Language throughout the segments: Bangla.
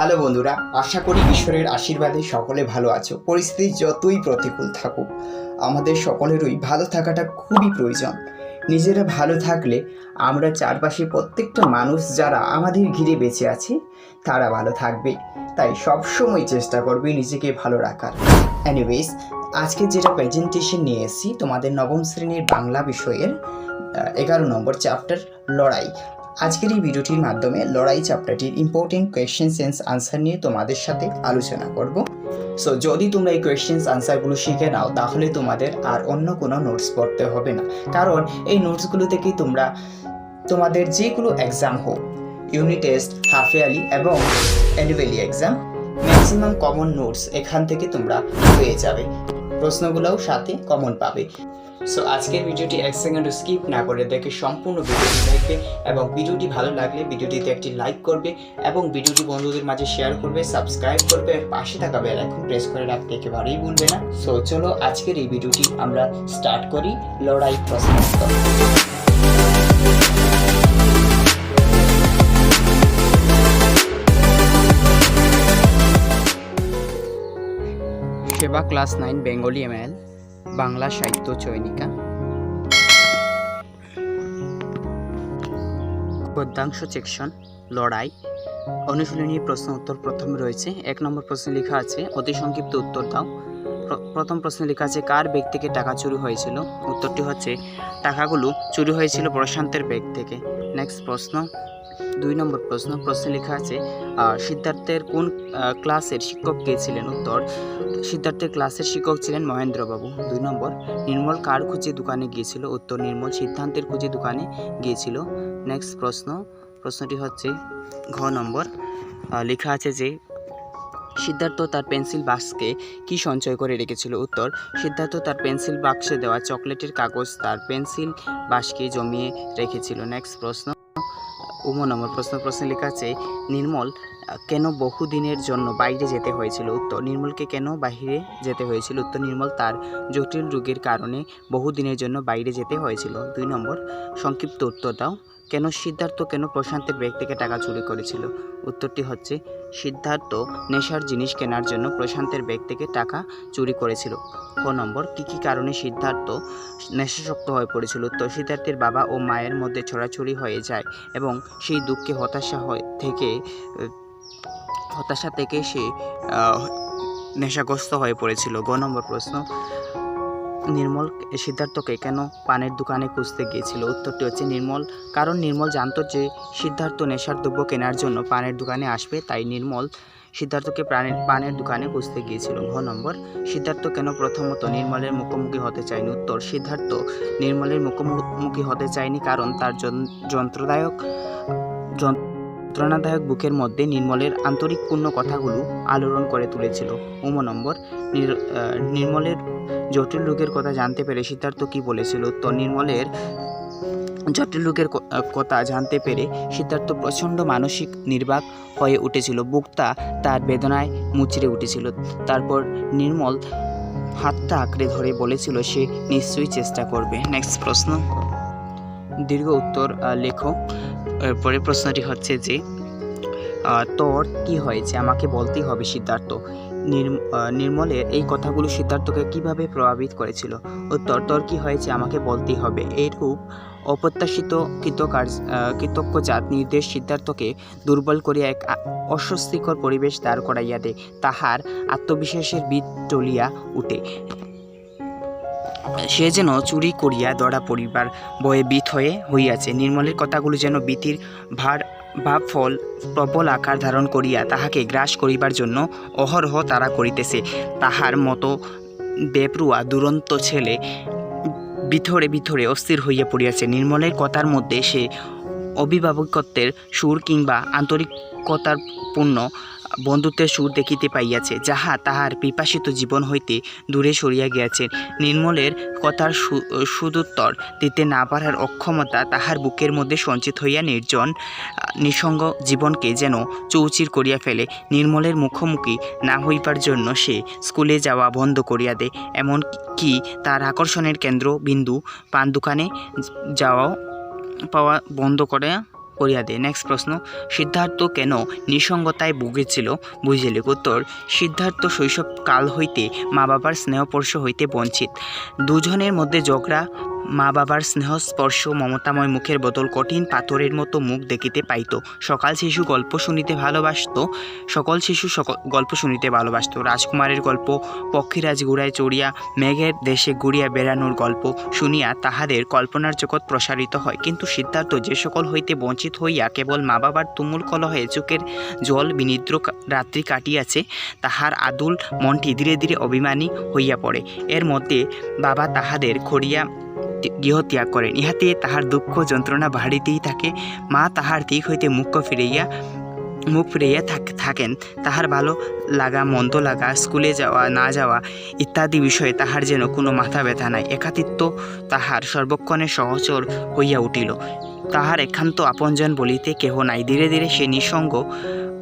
হ্যালো বন্ধুরা, আশা করি ঈশ্বরের আশীর্বাদে সকলে ভালো আছো। পরিস্থিতি যতই প্রতিকূল থাকুক, আমাদের সকলেরই ভালো থাকাটা খুবই প্রয়োজন। নিজেরা ভালো থাকলে আমরা চারপাশে প্রত্যেকটা মানুষ যারা আমাদের ঘিরে বেঁচে আছে, তারা ভালো থাকবে। তাই সবসময় চেষ্টা করবে নিজেকে ভালো রাখার। এনিওয়েজ আজকে যেটা প্রেজেন্টেশন নিয়ে এসেছি, তোমাদের নবম শ্রেণির বাংলা বিষয়ের এগারো নম্বর চ্যাপ্টার লড়াই। আজকের এই ভিডিওটির মাধ্যমে লড়াই চ্যাপ্টারটির ইম্পর্টেন্ট কোয়েশ্চেন সেন্স আনসার নিয়ে তোমাদের সাথে আলোচনা করব। সো যদি তোমরা এই কোয়েশ্চেন্স আনসারগুলো শিখে নাও, তাহলে তোমাদের আর অন্য কোনো নোটস পড়তে হবে না। কারণ এই নোটসগুলো থেকেই তোমরা, তোমাদের যেগুলো এক্সাম হোক ইউনিট টেস্ট হাফ ইয়ারলি এবং annually exam maximum common notes এখান থেকে তোমরা পেয়ে যাবে। প্রশ্নগুলোও সাথে কমন পাবে। সো আজকের ভিডিওটি এক সেকেন্ড স্কিপ না করে দেখে সম্পূর্ণ ভিডিওটি দেখবে এবং ভিডিওটি ভালো লাগলে ভিডিওটিতে একটি লাইক করবে এবং ভিডিওটি বন্ধুদের মাঝে শেয়ার করবে সাবস্ক্রাইব করবে আর পাশে থাকা বেল এখন প্রেস করে রাখতে একেবারেই ভুলবে না। সো চলো আজকের এই ভিডিওটি আমরা স্টার্ট করি লড়াই প্রশ্নোত্তর। সেবা class nine Bengali ML Bangla সাহিত্য চয়নিকা পদ্যাংশ সেকশন, লড়াই। অনুশীলনী প্রশ্ন উত্তর প্রথমে রয়েছে। এক নম্বর প্রশ্নে লেখা আছে, অতি সংক্ষিপ্ত উত্তর দাও। প্রথম প্রশ্নে লেখা আছে, কার ব্যাগ থেকে টাকা চুরি হয়েছিল? উত্তরটি হচ্ছে, টাকাগুলো চুরি হয়েছিল প্রশান্তের ব্যাগ থেকে। নেক্সট প্রশ্ন দুই নম্বর প্রশ্ন, প্রশ্নে লেখা আছে সিদ্ধার্থের কোন ক্লাসের শিক্ষক কে ছিলেন? উত্তর, সিদ্ধার্থের ক্লাসের শিক্ষক ছিলেন মহেন্দ্রবাবু। দুই নম্বর, নির্মল কার খুঁজে দোকানে গিয়েছিল? উত্তর, নির্মল সিদ্ধান্তের খুঁজে দোকানে গিয়েছিল। নেক্সট প্রশ্ন, প্রশ্নটি হচ্ছে ঘ নম্বর লেখা আছে যে, সিদ্ধার্থ তার পেন্সিল বাক্সকে কি সঞ্চয় করে রেখেছিল? উত্তর, সিদ্ধার্থ তার পেন্সিল বাক্সে দেওয়া চকলেটের কাগজ তার পেন্সিল বাক্সকে জমিয়ে রেখেছিল। নেক্সট প্রশ্ন উম নম্বর প্রশ্ন প্রশ্নে লেখা আছে, নির্মল কেন বহুদিনের জন্য বাইরে যেতে হয়েছিল? উত্তর, নির্মলকে কেন বাইরে যেতে হয়েছিল? উত্তর, নির্মল তার জটিল রোগের কারণে বহুদিনের জন্য বাইরে যেতে হয়েছিল। দুই নম্বর, সংক্ষিপ্ত উত্তর দাও। কেন সিদ্ধার্থ, কেন প্রশান্তের ব্যাগ থেকে টাকা চুরি করেছিল? উত্তরটি হচ্ছে, সিদ্ধার্থ নেশার জিনিস কেনার জন্য প্রশান্তের ব্যাগ থেকে টাকা চুরি করেছিল। ক নম্বর, কী কী কারণে সিদ্ধার্থ নেশাসক্ত হয়ে পড়েছিল? উত্তর সিদ্ধার্থের বাবা ও মায়ের মধ্যে ছড়াছড়ি হয়ে যায় এবং সেই দুঃখে হতাশা হয় থেকে, হতাশা থেকে সে নেশাগ্রস্ত হয়ে পড়েছিল। গ নম্বর প্রশ্ন নির্মল সিদ্ধার্থকে কেন পানের দোকানে খুঁজতে গিয়েছিল? উত্তরটি হচ্ছে নির্মল, কারণ নির্মল জানতো যে সিদ্ধার্থ নেশার দ্রব্য কেনার জন্য পানের দোকানে আসবে, তাই নির্মল সিদ্ধার্থকে প্রাণের, পানের দোকানে খুঁজতে গিয়েছিল। ঘ নম্বর, সিদ্ধার্থ কেন প্রথমত নির্মলের মুখোমুখি হতে চায়নি? উত্তর, সিদ্ধার্থ নির্মলের মুখোমুখি হতে চায়নি কারণ তার যন- যন্ত্রদায়ক যন্ত্রণাদায়ক বুকের মধ্যে নির্মলের আন্তরিক পূর্ণ কথাগুলো আলোড়ন করে তুলেছিল। উম নম্বর নির্মলের জটিল রোগের কথা জানতে পেরে সিদ্ধার্থ কি বলেছিল? তো নির্মলের জটিল রোগের কথা জানতে পেরে সিদ্ধার্থ প্রচণ্ড মানসিক নির্বাক হয়ে উঠেছিল। বুকটা তার বেদনায় মুচড়ে উঠেছিল। তারপর নির্মল হাতটা আঁকড়ে ধরে বলেছিল সে নিশ্চয়ই চেষ্টা করবে। নেক্সট প্রশ্ন। দীর্ঘ উত্তর আহ, লেখো। পরের প্রশ্নটি হচ্ছে যে তোর কি হয়েছে? আমাকে বলতেই হবে সিদ্ধার্থ। নির্মলের এই কথাগুলো সিদ্ধার্থকে কীভাবে প্রভাবিত করেছিল? উত্তর, তোর কি হয়েছে? আমাকে বলতেই হবে। এইরূপ অপ্রত্যাশিত কৃতকার্য কৃতজ্ঞজাত নির্দেশ সিদ্ধার্থকে দুর্বল করিয়া এক অস্বস্তিকর পরিবেশ দাঁড় করাইয়া দেয় তাহার আত্মবিশ্বাসের বীজ টলিয়া উঠে। সে যেন চুরি করিয়া দড়া পরিবার বয়ে বিত হয়ে হইয়াছে। নির্মলের কথাগুলো যেন বীতির ভার বা ফল প্রবল আকার ধারণ করিয়া তাহাকে গ্রাস করিবার জন্য অহরহ তারা করিতেছে। তাহার মতো বেপরুয়া, দুরন্ত ছেলে ভিতরে ভিতরে অস্থির হইয়া পড়িয়াছে। নির্মলের কথার মধ্যে সে অভিভাবকত্বের সুর কিংবা আন্তরিকতার পূর্ণ বন্ধুত্বের সুর দেখিতে পাইয়াছে, যাহা তাহার পিপাসিত জীবন হইতে দূরে সরিয়া গিয়াছে। নির্মলের কথার সুদুত্তর দিতে না পারার অক্ষমতা তাহার বুকের মধ্যে সঞ্চিত হইয়া নির্জন, নিঃসঙ্গ জীবনকে যেন চৌচির করিয়া ফেলে। নির্মলের মুখোমুখি না হইবার জন্য সে স্কুলে যাওয়া বন্ধ করিয়া দেয়। এমন কি তার আকর্ষণের কেন্দ্র বিন্দু পান দোকানে যাওয়াও পাওয়া বন্ধ করে করিয়া দেয়। নেক্সট প্রশ্ন, সিদ্ধার্থ কেন নিঃসঙ্গতায় ভুগেছিল? বুঝিলে উত্তর, সিদ্ধার্থ শৈশব কাল হইতে মা বাবার স্নেহপর্শ হইতে বঞ্চিত। দুজনের মধ্যে ঝগড়া মা বাবার স্নেহ, স্পর্শ, মমতাময় মুখের বদল কঠিন পাথরের মতো মুখ দেখিতে পাইত। সকাল শিশু গল্প শুনিতে ভালোবাসত, সকল শিশু গল্প শুনিতে ভালোবাসত। রাজকুমারের গল্প, পক্ষীরাজ গুড়ায় চড়িয়া মেঘের দেশে ঘুরিয়া বেড়ানোর গল্প শুনিয়া তাহাদের কল্পনার জগৎ প্রসারিত হয়। কিন্তু সিদ্ধার্থ যে সকল হইতে বঞ্চিত হইয়া কেবল মা বাবার তুমুল কলহে চোখের জল বিনিদ্র রাত্রি কাটিয়াছে, তাহার আদুল মনটি ধীরে ধীরে অভিমানী হইয়া পড়ে। এর মধ্যে বাবা তাহাদের খড়িয়া গৃহ ত্যাগ করেন। ইহাতে তাহার দুঃখ যন্ত্রণা বাড়িতেই থাকে। মা তাহার দিক হইতে মুখ ফিরাইয়া মুখ ফিরাইয়া থাক- থাকেন। তাহার ভালো লাগা, মন্দ লাগা, স্কুলে যাওয়া, না যাওয়া ইত্যাদি বিষয়ে তাহার যেন কোনো মাথা ব্যথা নাই। একাতিত্ব তাহার সর্বক্ষণে সহচর হইয়া উঠিল। তাহার একান্ত আপনজন বলিতে কেহ নাই। ধীরে ধীরে সে নিঃসঙ্গ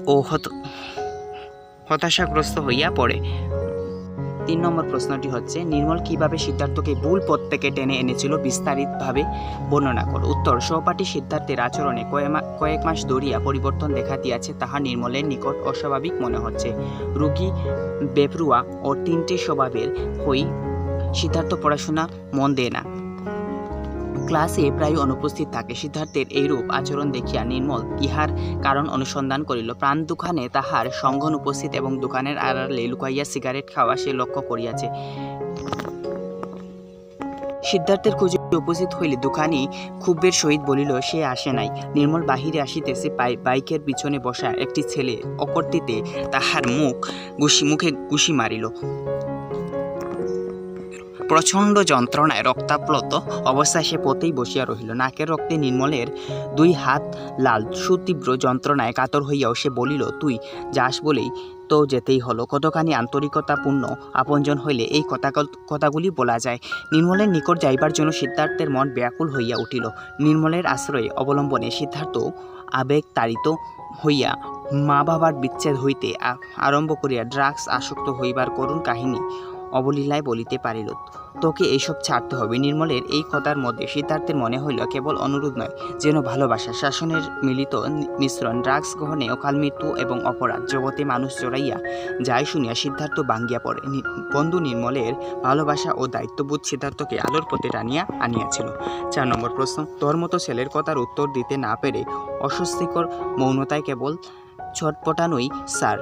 ও হত, হতাশাগ্রস্ত হইয়া পড়ে। তিন নম্বর প্রশ্নটি হচ্ছে, নির্মল কীভাবে সিদ্ধার্থকে ভুল পথ থেকে টেনে এনেছিল বিস্তারিতভাবে বর্ণনা করো। উত্তর, সহপাঠী সিদ্ধার্থের আচরণে কয়েক মাস ধরিয়া পরিবর্তন দেখা দিয়াছে তাহা নির্মলের নিকট অস্বাভাবিক মনে হচ্ছে। রুগী বেপরুয়া ও তিনটি স্বভাবের হই সিদ্ধার্থ পড়াশোনা মন দেয় না। ক্লাসে প্রায় অনুপস্থিত থাকে। সিদ্ধার্থের এইরূপ আচরণ দেখিয়া নির্মল ইহার কারণ অনুসন্ধান করিল। প্রাণ দোকানে তাহার সঙ্গন উপস্থিত এবং দোকানের আড়ালে লুকাইয়া সিগারেট খাওয়া সে লক্ষ্য করিয়াছে। সিদ্ধার্থের খোঁজে উপস্থিত হইলে দোকানি ক্ষুব্বের সহিত বলিল, সে আসে নাই। নির্মল বাহিরে আসিতেছে বাইকের পিছনে বসা একটি ছেলে। অকর্তিতে তাহার মুখ গুশি, মুখে গুশি মারিল। প্রচণ্ড যন্ত্রণায় রক্তাপ্লুত অবস্থায় সে পথেই বসিয়া রহিল। নাকের রক্তে নির্মলের দুই হাত লাল, সুতীব্র যন্ত্রণায় কাতর হইয়াও সে বলিল, তুই যাস বলেই তো যেতেই হলো। কতখানি আন্তরিকতাপূর্ণ আপনজন হইলে এই কথা কথাগুলি বলা যায় নির্মলের নিকট যাইবার জন্য সিদ্ধার্থের মন ব্যাকুল হইয়া উঠিল। নির্মলের আশ্রয়ে অবলম্বনে সিদ্ধার্থ আবেগ তাড়িত হইয়া মা বাবার বিচ্ছেদ হইতে আরম্ভ করিয়া ড্রাগস আসক্ত হইবার করুণ কাহিনী অবলীলায় বলিতে পারিল, তোকে এইসব ছাড়তে হবে। নির্মলের এই কথার মধ্যে সিদ্ধার্থের মনে হইল কেবল অনুরোধ নয়, যেন ভালোবাসা, শাসনের মিলিত মিশ্রণ ড্রাগস গ্রহণে অকাল মৃত্যু এবং অপরাধ জগতে মানুষ জড়াইয়া যায় শুনিয়া সিদ্ধার্থ ভাঙ্গিয়া পড়ে। বন্ধু নির্মলের ভালোবাসা ও দায়িত্ববোধ সিদ্ধার্থকে আলোর পথে টানিয়া আনিয়াছিল। চার নম্বর প্রশ্ন, তোর মতো ছেলের কথার উত্তর দিতে না পেরে অস্বস্তিকর মৌনতায় কেবল ছটপটানোই স্যার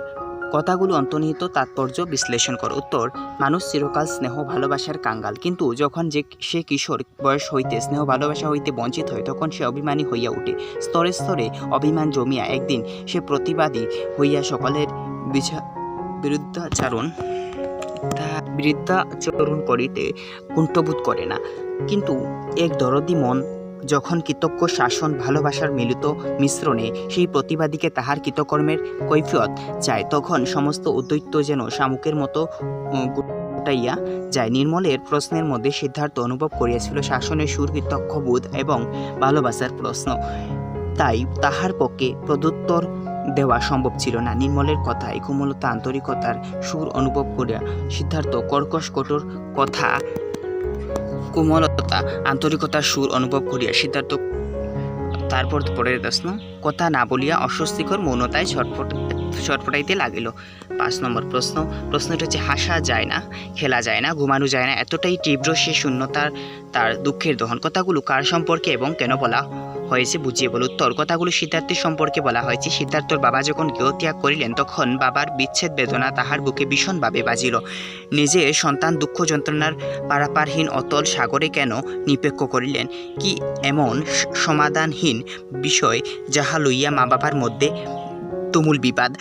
কথাগুলো অন্তর্নিহিত তাৎপর্য বিশ্লেষণ কর। উত্তর, মানুষ চিরকাল স্নেহ ভালোবাসার কাঙ্গাল। কিন্তু যখন যে সে কিশোর বয়স হইতে, স্নেহ ভালোবাসা হইতে বঞ্চিত হয়, তখন সে অভিমানী হইয়া উঠে। স্তরে স্তরে অভিমান জমিয়া একদিন সে প্রতিবাদী হইয়া সকলের বিছা- বিরুদ্ধাচারণ তাহা বিরুদ্ধাচরণ করিতে কুণ্ঠবোধ করে না। কিন্তু এক দরদি মন যখন কৃতজ্ঞ শাসন ভালোবাসার মিলিত মিশ্রণে সেই প্রতিবাদীকে তাহার কৃতকর্মের কৈফিয়ত চায়, তখন সমস্ত উদ্বৈত্য যেন শামুকের মতো গুটাইয়া যায়। নির্মলের প্রশ্নের মধ্যে সিদ্ধার্থ অনুভব করিয়াছিল, শাসনের সুর কৃতজ্ঞবোধ এবং ভালোবাসার প্রশ্ন। তাই তাহার পক্ষে প্রদুত্তর দেওয়া সম্ভব ছিল না। নির্মলের কথায় কোমলতা আন্তরিকতার সুর অনুভব করিয়া সিদ্ধার্থ কর্কশ কঠোর কথা কোমলতা আন্তরিকতার সুর অনুভব করিয়া সিদ্ধার্থ তারপর পরের প্রশ্ন, কথা না বলিয়া অস্বস্তিকর মৌনতায় ছটফট, ছটফটাইতে লাগিল। পাঁচ নম্বর প্রশ্ন, প্রশ্নটা হচ্ছে, হাসা যায় না, খেলা যায় না, ঘুমানো যায় না, এতটাই তীব্র সে শূন্যতার, তার দুঃখের দহন, কথাগুলো কার সম্পর্কে এবং কেন বলা হয়েছে বুঝিয়ে বল উত্তর কথাগুলো সিদ্ধার্থের সম্পর্কে বলা হয়েছে। সিদ্ধার্থর বাবা যখন গৃহত্যাগ করিলেন, তখন বাবার বিচ্ছেদ বেদনা তাহার বুকে ভীষণভাবে বাজিল। নিজে সন্তান দুঃখ যন্ত্রণার পারাপারহীন অতল সাগরে কেন নিপেক্ষ করিলেন? কি এমন সমাধানহীন বিষয় যাহা লইয়া মা বাবার মধ্যে তুমুল বিবাদ।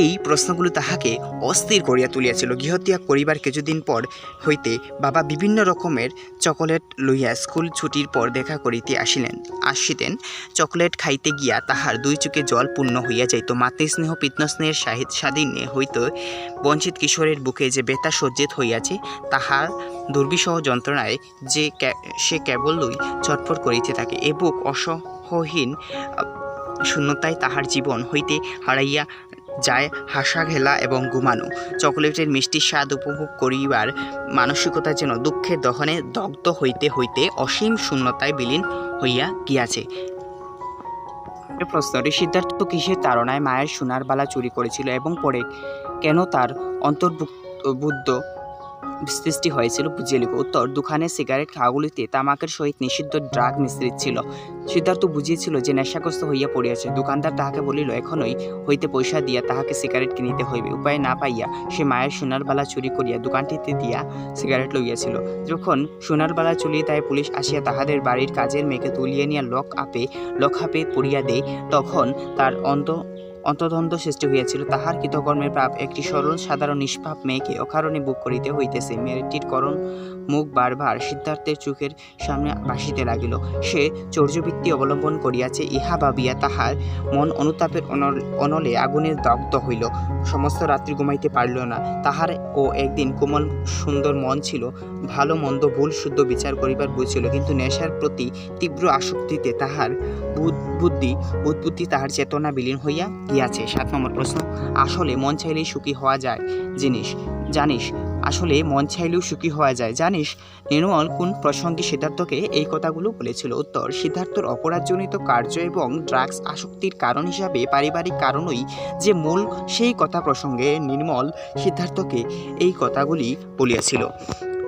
এই প্রশ্নগুলো তাহাকে অস্থির করিয়া তুলিয়াছিল। গৃহত্যাগ করিবার কিছুদিন পর হইতে বাবা বিভিন্ন রকমের চকোলেট লইয়া স্কুল ছুটির পর দেখা করিতে আসিলেন। আসিতেন, চকলেট খাইতে গিয়া তাহার দুই চোখে জল পূর্ণ হইয়া যাইত। মাতৃস্নেহ, পিতৃস্নেহের সাহিত স্বাধীনে হইতে বঞ্চিত কিশোরের বুকে যে বেতা সজ্জিত হইয়াছে, তাহার দুর্বিষহ যন্ত্রণায় যে সে কেবলই ছটফট করিতে থাকে। এ বুক অসহহীন শূন্যতায় তাহার জীবন হইতে হারাইয়া যায় হাসা ঘেলা এবং ঘুমানো। চকোলেটের মিষ্টির স্বাদ উপভোগ করিবার মানসিকতা যেন দুঃখের দহনে দগ্ধ হইতে হইতে অসীম শূন্যতায় বিলীন হইয়া গিয়াছে। প্রশ্নটি সিদ্ধার্থ কিসের তাড়নায় মায়ের সোনার বালা চুরি করেছিল এবং পরে কেন তার অন্তর্ভুক্ত সৃষ্টি হয়েছিল, বুঝিয়ে লিখো। উত্তর দোকানের সিগারেট খাওয়াগুলিতে তামাকের সহিত নিষিদ্ধ ড্রাগ মিশ্রিত ছিল। সিদ্ধার্থ বুঝিয়েছিল যে নেশাগ্রস্ত হইয়া পড়িয়াছে। দোকানদার তাহাকে বলিল, এখনই হইতে পয়সা দিয়া তাহাকে সিগারেট কিনিতে হইবে। উপায় না পাইয়া সে মায়ের সোনার বালা চুরি করিয়া দোকানটিতে দিয়া সিগারেট লইয়াছিল। যখন সোনার বালা চুলিয়ে তাই পুলিশ আসিয়া তাহাদের বাড়ির কাজের মেয়েকে তুলিয়ে নিয়া লক আপে, লক হাপে পড়িয়া দেয়, তখন তার অন্ত অন্তদ্বন্দ্ব সৃষ্টি হইয়াছিল। তাহার কৃতকর্মের প্রাপ একটি সরল, সাধারণ, নিষ্পাপ মেয়েকে অকারণে বুক করিতে হইতেছে। মেয়েটির করণ মুখ বারবার সিদ্ধার্থের চোখের সামনে ভাসিতে লাগিল। সে চৌর্যবৃত্তি অবলম্বন করিয়াছে, ইহা ভাবিয়া তাহার মন অনুতাপের অনল- আগুনের দগ্ধ হইল। সমস্ত রাত্রি ঘুমাইতে পারল না। তাহার ও একদিন কোমল, সুন্দর মন ছিল। ভালো, মন্দ, ভুল, শুদ্ধ বিচার করিবার বুঝছিল কিন্তু নেশার প্রতি তীব্র আসক্তিতে তাহার বুদ্ধি বুদ্ধি তাহার চেতনা বিলীন হইয়া গিয়াছে। সাত নম্বর প্রশ্ন, আসলে মন চাইলেই সুখী হওয়া যায়? জিনিস, জানিস, আসলে মন চাইলেও সুখী হওয়া যায়। জানিস নির্মল কোন প্রসঙ্গে সিদ্ধার্থকে এই কথাগুলো বলেছিল? উত্তর, সিদ্ধার্থর অপরাধজনিত কার্য এবং ড্রাগস আসক্তির কারণ হিসাবে পারিবারিক কারণই যে মূল সেই কথা প্রসঙ্গে নির্মল সিদ্ধার্থকে এই কথাগুলি বলিয়াছিল।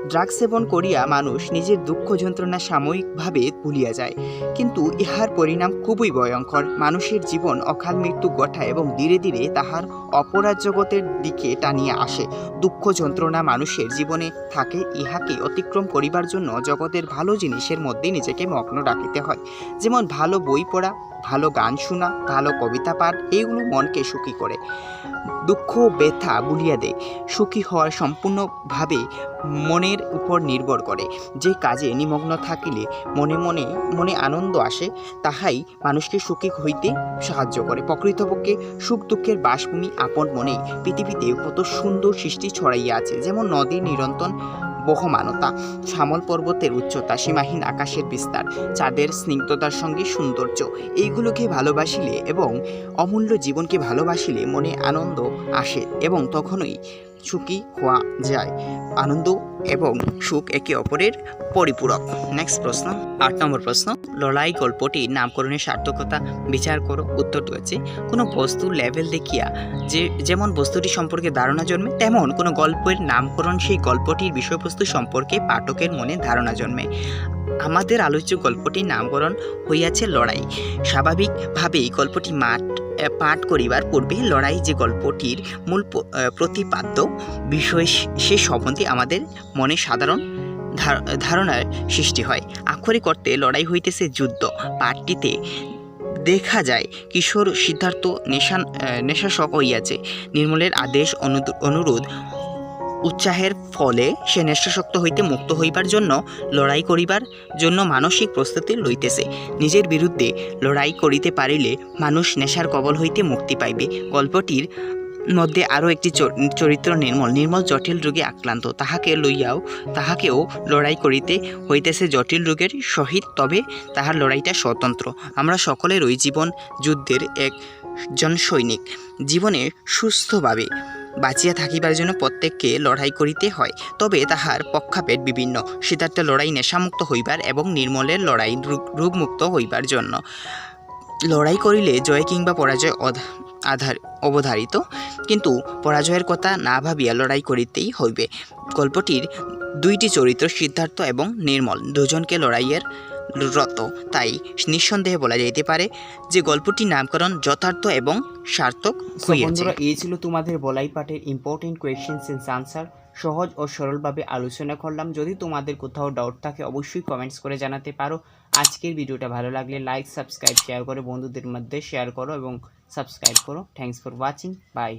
ড্রাগ সেবন করিয়া মানুষ নিজের দুঃখ যন্ত্রণা সাময়িকভাবে ভুলিয়া যায়। কিন্তু ইহার পরিণাম খুবই ভয়ঙ্কর। মানুষের জীবন অকাল মৃত্যু ঘটায় এবং ধীরে ধীরে তাহার অপরাধ জগতের দিকে টানিয়া আসে। দুঃখ যন্ত্রণা মানুষের জীবনে থাকে, ইহাকে অতিক্রম করিবার জন্য জগতের ভালো জিনিসের মধ্যে নিজেকে মগ্ন রাখিতে হয়। যেমন ভালো বই পড়া ভালো গান শোনা, ভালো কবিতা পাঠ, এইগুলো মনকে সুখী করে। দুঃখ ব্যথা ভুলিয়া দেয়। সুখী হওয়ার সম্পূর্ণভাবে মনের উপর নির্ভর করে। যে কাজে নিমগ্ন থাকিলে মনে মনে মনে আনন্দ আসে, তাহাই মানুষকে সুখী হইতে সাহায্য করে। প্রকৃতপক্ষে সুখ দুঃখের বাসভূমি আপন মনেই। পৃথিবীতে কত সুন্দর সৃষ্টি ছড়াইয়া আছে, যেমন নদীর নিরন্তর বহমানতা। শ্যামল পর্বতের উচ্চতা সীমাহীন আকাশের বিস্তার, চাঁদের স্নিগ্ধতার সঙ্গে সৌন্দর্য, এইগুলোকে ভালোবাসিলে এবং অমূল্য জীবনকে ভালোবাসিলে মনে আনন্দ আসে এবং তখনই সুখী হওয়া যায়। আনন্দ এবং সুখ একে অপরের পরিপূরক। নেক্সট প্রশ্ন, আট নম্বর প্রশ্ন, লড়াই গল্পটি নামকরণের সার্থকতা বিচার করো। উত্তর হচ্ছে কোনো বস্তুর লেভেল দেখিয়া যে, যেমন বস্তুটি সম্পর্কে ধারণা জন্মে, তেমন কোনো গল্পের নামকরণ সেই গল্পটির বিষয়বস্তু সম্পর্কে পাঠকের মনে ধারণা জন্মে। আমাদের আলোচ্য গল্পটির নামকরণ হইয়াছে লড়াই। স্বাভাবিকভাবেই গল্পটি মাঠ পাঠ করিবার পূর্বে লড়াই যে গল্পটির মূল প্রতিপাদ্য, বিষয় সে- সম্বন্ধে আমাদের মনে সাধারণ ধার- ধারণার সৃষ্টি হয়। আক্ষরিক অর্থে লড়াই হইতেছে যুদ্ধ। পাঠটিতে দেখা যায়, কিশোর সিদ্ধার্থ নেশা নেশাসক হইয়াছে। নির্মলের আদেশ অনুরোধ উৎসাহের ফলে সে নেশাসক্ত হইতে মুক্ত হইবার জন্য, লড়াই করিবার জন্য মানসিক প্রস্তুতি লইতেছে। নিজের বিরুদ্ধে লড়াই করিতে পারিলে মানুষ নেশার কবল হইতে মুক্তি পাইবে। গল্পটির মধ্যে আরও একটি চর- চরিত্র নির্মল। নির্মল জটিল রোগে আক্রান্ত। তাহাকে লইয়াও, তাহাকেও লড়াই করিতে হইতেছে জটিল রোগের সহিত, তবে তাহার লড়াইটা স্বতন্ত্র। আমরা সকলেরই জীবন যুদ্ধের একজন সৈনিক। জীবনে সুস্থভাবে বাঁচিয়া থাকিবার জন্য প্রত্যেককে লড়াই করিতে হয়, তবে তাহার পক্ষাপেট বিভিন্ন। সিদ্ধার্থের লড়াই নেশামুক্ত হইবার এবং নির্মলের লড়াই রোগ- রোগমুক্ত হইবার জন্য। লড়াই করিলে জয় কিংবা পরাজয় আধার অবধারিত। কিন্তু পরাজয়ের কথা না ভাবিয়া লড়াই করিতেই হইবে। গল্পটির দুইটি চরিত্র সিদ্ধার্থ এবং নির্মল, দুজনকে লড়াইয়ের রত। তাই নিঃসন্দেহে বলা যেতে পারে যে গল্পটির নামকরণ যথার্থ এবং সার্থক বন্ধুরা এই ছিল তোমাদের বলাই পাঠের ইম্পর্টেন্ট কোয়েশ্চেন্স এন্ড আনসার সহজ ও সরলভাবে আলোচনা করলাম। যদি তোমাদের কোথাও ডাউট থাকে অবশ্যই কমেন্টস করে জানাতে পারো। আজকের ভিডিওটা ভালো লাগলে লাইক সাবস্ক্রাইব শেয়ার করে বন্ধুদের মধ্যে শেয়ার করো এবং সাবস্ক্রাইব করো। Thanks for watching by